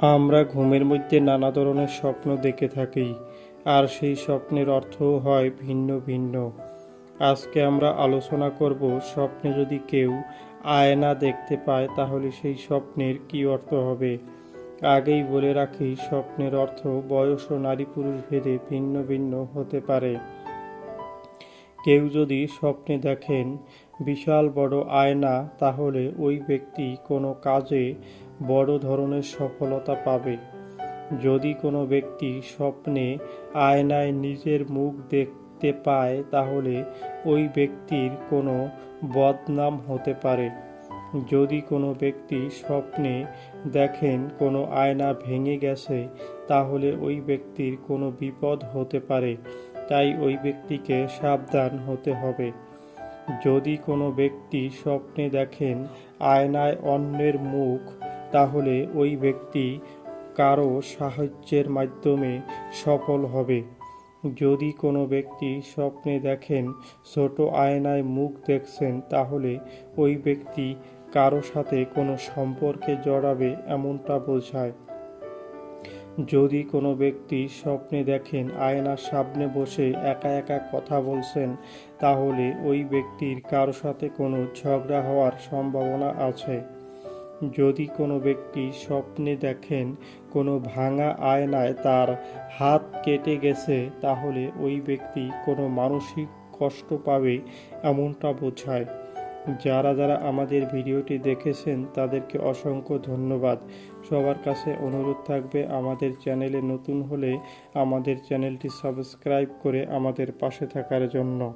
আমরা ঘুমের মধ্যে নানা ধরনের স্বপ্ন দেখে থাকি, আর সেই স্বপ্নের অর্থও হয় ভিন্ন ভিন্ন। আজকে আমরা আলোচনা করব স্বপ্নে যদি কেউ আয়না দেখতে পায়, তাহলে সেই স্বপ্নের কী অর্থ হবে? আগেই বলে রাখি, স্বপ্নের অর্থ বয়স ও নারী পুরুষ ভেদে ভিন্ন ভিন্ন হতে পারে। কেউ যদি স্বপ্নে দেখেন বিশাল বড় আয়না, তাহলে ওই ব্যক্তি কোনো কাজে বড় ধরনের সফলতা পাবে। যদি কোনো ব্যক্তি স্বপ্নে আয়নায় নিজের মুখ দেখতে পায়, তাহলে ওই ব্যক্তির কোনো বদনাম হতে পারে। যদি কোনো ব্যক্তি স্বপ্নে দেখেন কোনো আয়না ভেঙে গেছে, তাহলে ওই ব্যক্তির কোনো বিপদ হতে পারে। তাই ওই ব্যক্তিকে সাবধান হতে হবে। যদি কোনো ব্যক্তি স্বপ্নে দেখেন আয়নায় অন্যের মুখ তাহলে ওই ব্যক্তি কারও সাহায্যের মাধ্যমে সফল হবে। যদি কোনো ব্যক্তি স্বপ্নে দেখেন, ছোট আয়নায় মুখ দেখছেন, তাহলে ওই ব্যক্তি কারও সাথে কোনো সম্পর্কে জড়াবে এমনটা বোঝায়। যদি কোনো ব্যক্তি স্বপ্নে দেখেন, আয়নার সামনে বসে একা একা কথা বলছেন, তাহলে ওই ব্যক্তির কারও সাথে কোনো ঝগড়া হওয়ার সম্ভাবনা আছে। যদি কোনো ব্যক্তি স্বপ্নে দেখেন কোনো ভাঙা আয়নায় তার হাত কেটে গেছে, তাহলে ওই ব্যক্তি কোনো মানসিক কষ্ট পাবে এমনটা বোঝায়। যারা যারা আমাদের ভিডিওটি দেখেছেন, তাদেরকে অসংখ্য ধন্যবাদ। সবার কাছে অনুরোধ থাকবে, আমাদের চ্যানেলে নতুন হলে আমাদের চ্যানেলটি সাবস্ক্রাইব করে আমাদের পাশে থাকার জন্য।